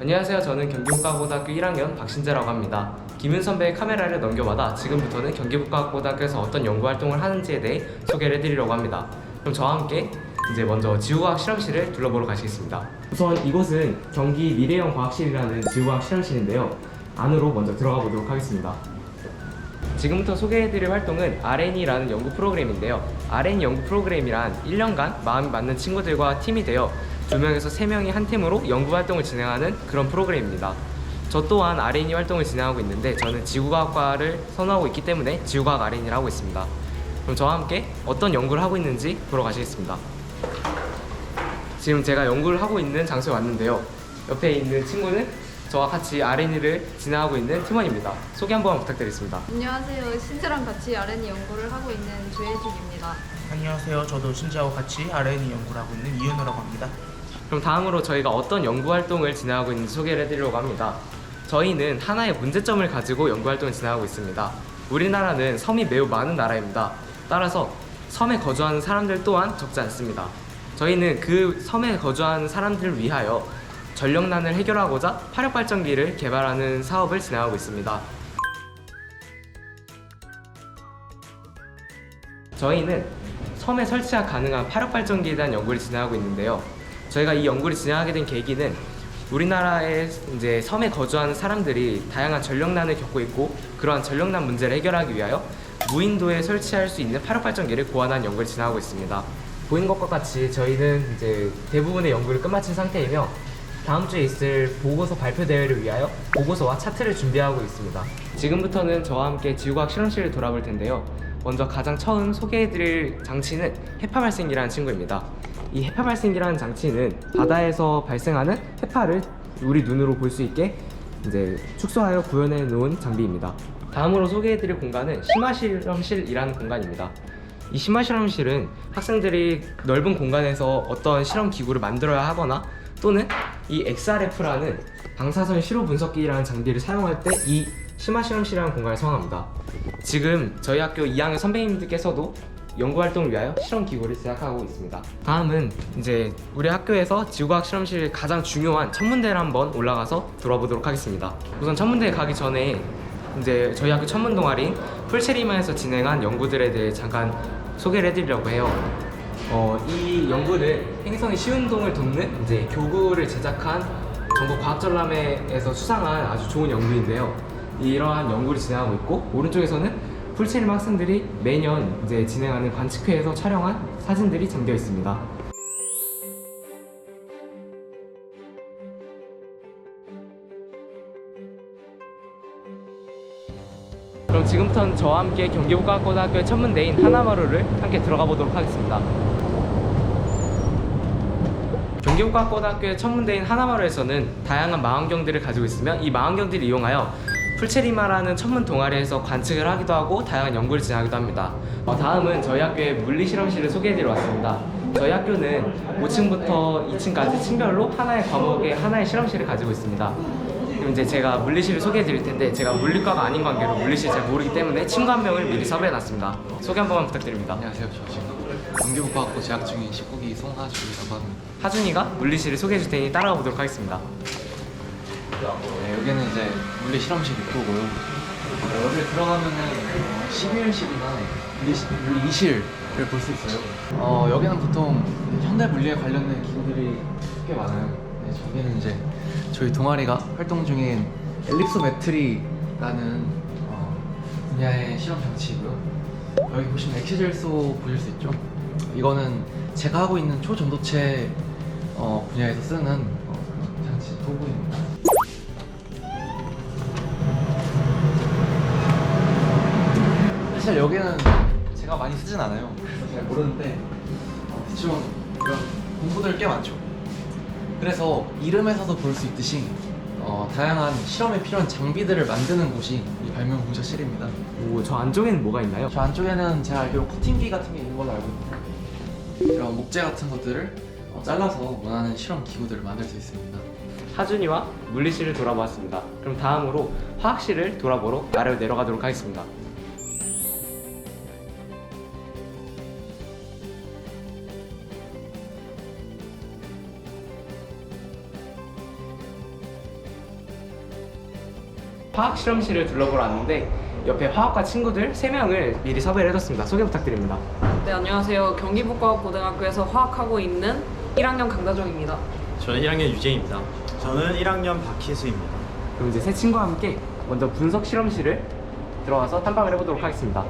안녕하세요. 저는 경기국가고등학교 1학년 박신재라고 합니다. 김윤 선배의 카메라를 넘겨받아 지금부터는 경기국가고등학교에서 어떤 연구 활동을 하는지에 대해 소개를 해드리려고 합니다. 그럼 저와 함께 이제 먼저 지구과학 실험실을 둘러보러 가시겠습니다. 우선 이곳은 경기 미래형 과학실이라는 지구과학 실험실인데요. 안으로 먼저 들어가 보도록 하겠습니다. 지금부터 소개해드릴 활동은 RN이라는 연구 프로그램인데요. RN 연구 프로그램이란 1년간 마음이 맞는 친구들과 팀이 되어 2명에서 3명이 한 팀으로 연구 활동을 진행하는 그런 프로그램입니다. 저 또한 RN이 활동을 진행하고 있는데 저는 지구과학과를 선호하고 있기 때문에 지구과학 RN이를 하고 있습니다. 그럼 저와 함께 어떤 연구를 하고 있는지 보러 가시겠습니다. 지금 제가 연구를 하고 있는 장소에 왔는데요. 옆에 있는 친구는 저와 같이 RN이를 진행하고 있는 팀원입니다. 소개 한번 부탁드리겠습니다. 안녕하세요. 신재랑 같이 R&D 연구를 하고 있는 조혜준입니다. 안녕하세요. 저도 신지하고 같이 R&D 연구를 하고 있는 이윤우라고 합니다. 그럼 다음으로 저희가 어떤 연구 활동을 진행하고 있는지 소개를 해드리려고 합니다. 저희는 하나의 문제점을 가지고 연구 활동을 진행하고 있습니다. 우리나라는 섬이 매우 많은 나라입니다. 따라서 섬에 거주하는 사람들 또한 적지 않습니다. 저희는 그 섬에 거주하는 사람들을 위하여 전력난을 해결하고자 화력 발전기를 개발하는 사업을 진행하고 있습니다. 저희는 섬에 설치가 가능한 화력 발전기에 대한 연구를 진행하고 있는데요. 저희가 이 연구를 진행하게 된 계기는 우리나라의 이제 섬에 거주하는 사람들이 다양한 전력난을 겪고 있고 그러한 전력난 문제를 해결하기 위하여 무인도에 설치할 수 있는 화력 발전기를 고안한 연구를 진행하고 있습니다. 보인 것과 같이 저희는 이제 대부분의 연구를 끝마친 상태이며 다음 주에 있을 보고서 발표 대회를 위하여 보고서와 차트를 준비하고 있습니다. 지금부터는 저와 함께 지구과학 실험실을 돌아볼 텐데요. 먼저 가장 처음 소개해드릴 장치는 해파 발생기라는 친구입니다. 이 해파 발생기라는 장치는 바다에서 발생하는 해파를 우리 눈으로 볼 수 있게 이제 축소하여 구현해 놓은 장비입니다. 다음으로 소개해드릴 공간은 심화 실험실이라는 공간입니다. 이 심화 실험실은 학생들이 넓은 공간에서 어떤 실험 기구를 만들어야 하거나 또는 이 XRF라는 방사선 시로 분석기라는 장비를 사용할 때 이 심화 실험실이라는 공간을 사용합니다. 지금 저희 학교 2학년 선배님들께서도 연구 활동을 위하여 실험 기구를 제작하고 있습니다. 다음은 이제 우리 학교에서 지구과학 실험실 가장 중요한 천문대를 한번 올라가서 돌아보도록 하겠습니다. 우선 천문대에 가기 전에 이제 저희 학교 천문 동아리인 풀체리마에서 진행한 연구들에 대해 잠깐 소개를 해드리려고 해요. 어, 이 연구는 행성의 시운동을 돕는 이제 교구를 제작한 전국 과학전람회에서 수상한 아주 좋은 연구인데요. 이러한 연구를 진행하고 있고 오른쪽에서는 풀체림 학생들이 매년 이제 진행하는 관측회에서 촬영한 사진들이 담겨 있습니다. 그럼 지금부터는 저와 함께 경기국가고등학교의 천문대인 하나마루를 함께 들어가 보도록 하겠습니다. 경기국가고등학교의 천문대인 하나마루에서는 다양한 망원경들을 가지고 있으며 이 망원경들을 이용하여 풀체리마라는 천문 동아리에서 관측을 하기도 하고 다양한 연구를 진행하기도 합니다. 어, 다음은 저희 학교의 물리 실험실을 소개해드리러 왔습니다. 저희 학교는 5층부터 2층까지 층별로 하나의 과목에 하나의 실험실을 가지고 있습니다. 그럼 이제 제가 물리실을 소개해 드릴 텐데 제가 물리과가 아닌 관계로 물리실 잘 모르기 때문에 친구 한 명을 미리 섭외해 놨습니다. 소개 한 번만 부탁드립니다. 안녕하세요. 저 지금 경기국과학부 재학 중인 19기 송하준이라고 합니다. 하준이가 물리실을 소개해 줄 테니 따라가 보도록 하겠습니다. 네, 여기는 이제 물리 실험실 입구고요. 네, 여기 들어가면은 어, 심일실이나 물리, 물리 이실을 볼 수 있어요. 어, 여기는 보통 현대 물리에 관련된 기구들이 꽤 많아요. 네, 저기는 이제 저희 동아리가 활동 중인 엘립소메트리라는 어, 분야의 실험 장치이고요. 여기 보시면 엑시젤소 보실 수 있죠? 이거는 제가 하고 있는 초전도체 어, 분야에서 쓰는 어, 장치 도구입니다. 사실 여기는 제가 많이 쓰진 않아요. 그래서 잘 모르는데 어, 대충 이런 공부들 꽤 많죠. 그래서 이름에서도 볼 수 있듯이 어, 다양한 실험에 필요한 장비들을 만드는 곳이 이 발명 공사실입니다. 오, 저 안쪽에는 뭐가 있나요? 저 안쪽에는 제가 알기로 코팅기 같은 게 있는 걸로 알고 있는데 이런 목재 같은 것들을 어, 잘라서 원하는 실험 기구들을 만들 수 있습니다. 하준이와 물리실을 돌아보았습니다. 그럼 다음으로 화학실을 돌아보러 아래로 내려가도록 하겠습니다. 화학 실험실을 둘러보러 왔는데 옆에 화학과 친구들 3명을 미리 섭외를 해뒀습니다. 소개 부탁드립니다. 네, 안녕하세요. 경기북과학고등학교에서 화학하고 있는 1학년 강다정입니다. 저는 1학년 유재입니다. 저는 1학년 박희수입니다. 그럼 이제 세 친구와 함께 먼저 분석 실험실을 들어와서 탐방을 해보도록 하겠습니다.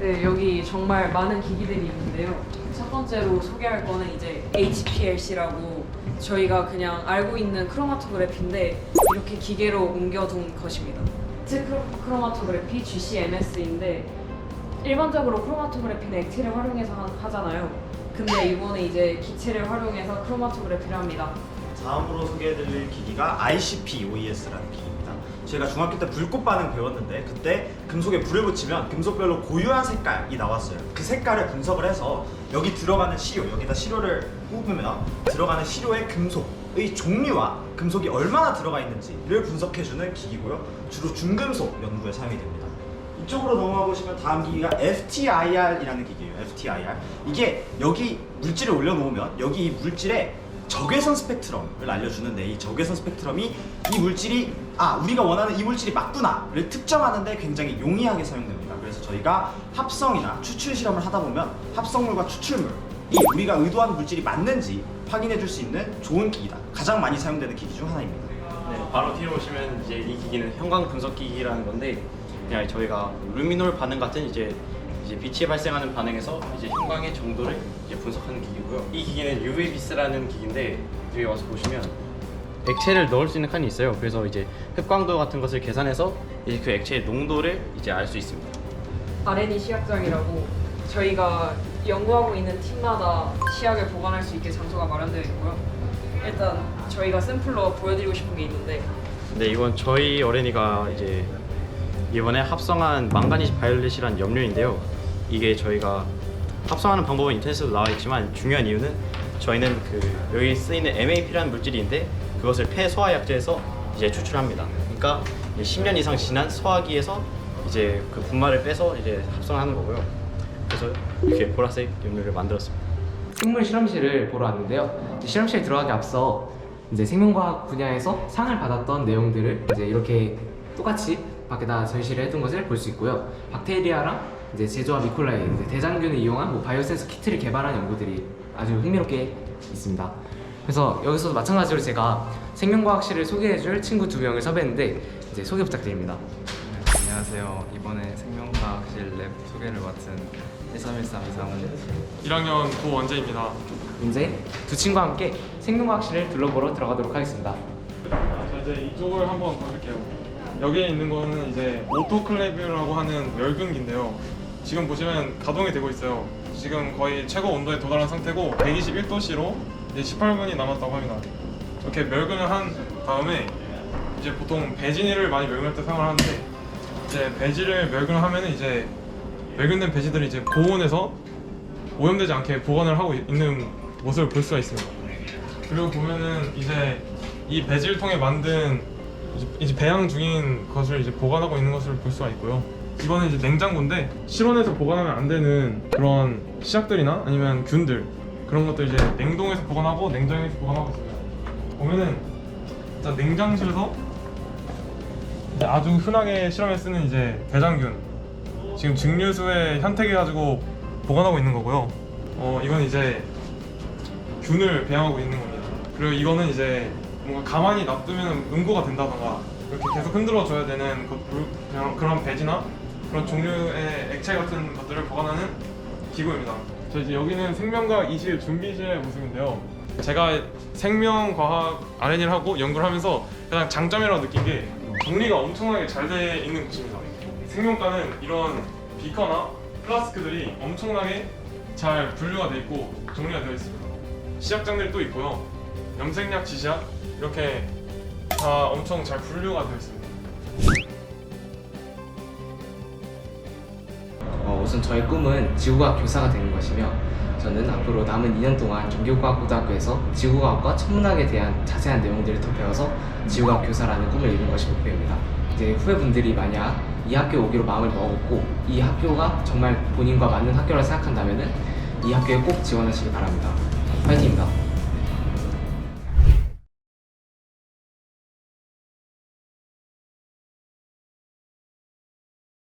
네, 여기 정말 많은 기기들이 있는데요. 첫 번째로 소개할 거는 이제 HPLC라고 저희가 그냥 알고 있는 크로마토그래피인데 이렇게 기계로 옮겨둔 것입니다. 즉 크로마토그래피 GCMS인데 일반적으로 크로마토그래피는 액체를 활용해서 하- 하잖아요. 근데 이번에 이제 기체를 활용해서 크로마토그래피를 합니다. 다음으로 소개해드릴 기기가 ICP OES라는 기기입니다. 제가 중학교 때 불꽃 반응 배웠는데 그때 금속에 불을 붙이면 금속별로 고유한 색깔이 나왔어요. 그 색깔을 분석을 해서 여기 들어가는 시료, 여기다 시료를 꼽으면 들어가는 시료의 금속의 종류와 금속이 얼마나 들어가 있는지를 분석해주는 기기고요. 주로 중금속 연구에 사용이 됩니다. 이쪽으로 넘어가 보시면 다음 기기가 FTIR이라는 기기예요. FTIR. 이게 여기 물질을 올려놓으면 여기 이 물질에 적외선 스펙트럼을 알려주는데 이 적외선 스펙트럼이 이 물질이 아 우리가 원하는 이 물질이 맞구나를 특정하는데 굉장히 용이하게 사용됩니다. 그래서 저희가 합성이나 추출 실험을 하다 보면 합성물과 추출물 이 우리가 의도하는 물질이 맞는지 확인해 줄 수 있는 좋은 기기다. 가장 많이 사용되는 기기 중 하나입니다. 네, 바로 뒤로 보시면 이제 이 기기는 형광 분석 기기라는 건데 그냥 저희가 루미놀 반응 같은 이제 이제 빛이 발생하는 반응에서 이제 형광의 정도를 이제 분석하는 기기고요. 이 기기는 UV비스라는 기기인데 여기 와서 보시면 액체를 넣을 수 있는 칸이 있어요. 그래서 이제 흡광도 같은 것을 계산해서 이제 그 액체의 농도를 이제 알 수 있습니다. R&D 시약장이라고 저희가 연구하고 있는 팀마다 시약을 보관할 수 있게 장소가 마련되어 있고요. 일단 저희가 샘플로 보여드리고 싶은 게 있는데 네, 이건 저희 어린이가 이제 이번에 합성한 망가니즈 바이올렛이라는 염료인데요. 이게 저희가 합성하는 방법은 인터넷에도 나와 있지만 중요한 이유는 저희는 그 여기 쓰이는 MAP라는 물질인데 그것을 폐 소화 약제에서 이제 추출합니다. 그러니까 이제 10년 이상 지난 소화기에서 이제 그 분말을 빼서 이제 합성하는 거고요. 그래서 이렇게 보라색 염료를 만들었습니다. 생물 실험실을 보러 왔는데요. 이제 실험실 들어가기 앞서 이제 생명과학 분야에서 상을 받았던 내용들을 이제 이렇게 똑같이 밖에다 전시를 해둔 것을 볼 수 있고요. 박테리아랑 이제 제조와 미콜라이 이제 대장균을 이용한 뭐 바이오센서 키트를 개발한 연구들이 아주 흥미롭게 있습니다. 그래서 여기서도 마찬가지로 제가 생명과학실을 소개해줄 친구 두 명을 섭외했는데 이제 소개 부탁드립니다. 안녕하세요. 이번에 생명과학실 랩 소개를 맡은 1313 이상훈 1학년 고원재입니다. 이제 두 친구와 함께 생명과학실을 둘러보러 들어가도록 하겠습니다. 자 이제 이쪽을 한번 보실게요. 여기에 있는 거는 이제 오토클레이브라고 하는 멸균기인데요. 지금 보시면 가동이 되고 있어요. 지금 거의 최고 온도에 도달한 상태고 121도씨로 이제 18분이 남았다고 합니다. 이렇게 멸균을 한 다음에 이제 보통 배진이를 많이 멸균할 때 사용을 하는데 이제 배지를 멸균을 하면은 이제 멸균된 배지들이 이제 고온에서 오염되지 않게 보관을 하고 있는 모습을 볼 수가 있습니다. 그리고 보면은 이제 이 배질통에 만든 이제- 이제 배양 중인 것을 이제 보관하고 있는 것을 볼 수가 있고요. 이거는 이제 냉장고인데 실온에서 보관하면 안 되는 그런 시약들이나 아니면 균들 그런 것들 이제 냉동에서 보관하고 냉장에서 보관하고 있습니다. 보면은 일단 냉장실에서 이제 아주 흔하게 실험에 쓰는 이제 대장균 지금 증류수에 현택해 가지고 보관하고 있는 거고요. 어 이건 이제 균을 배양하고 있는 겁니다. 그리고 이거는 이제 뭔가 가만히 놔두면 응고가 된다던가 이렇게 계속 흔들어 줘야 되는 그 그런 배지나 그런 종류의 액체 같은 것들을 보관하는 기구입니다. 저 이제 여기는 생명과학 이실 준비실의 모습인데요. 제가 생명과학 R&D를 하고 연구를 하면서 가장 장점이라고 느낀 게 정리가 엄청나게 잘 돼 있는 곳입니다. 생명과는 이런 비커나 플라스크들이 엄청나게 잘 분류가 돼 있고 정리가 되어 있습니다. 시약장들이 또 있고요. 염색약, 지시약 이렇게 다 엄청 잘 분류가 되어 있습니다. 우선 저의 꿈은 지구과학 교사가 되는 것이며 저는 앞으로 남은 2년 동안 경기과학고등학교에서 지구과학과 천문학에 대한 자세한 내용들을 더 배워서 지구과학 교사라는 꿈을 이룬 것이 목표입니다. 이제 후배분들이 만약 이 학교에 오기로 마음을 먹었고 이 학교가 정말 본인과 맞는 학교라 생각한다면 이 학교에 꼭 지원하시기 바랍니다. 파이팅입니다.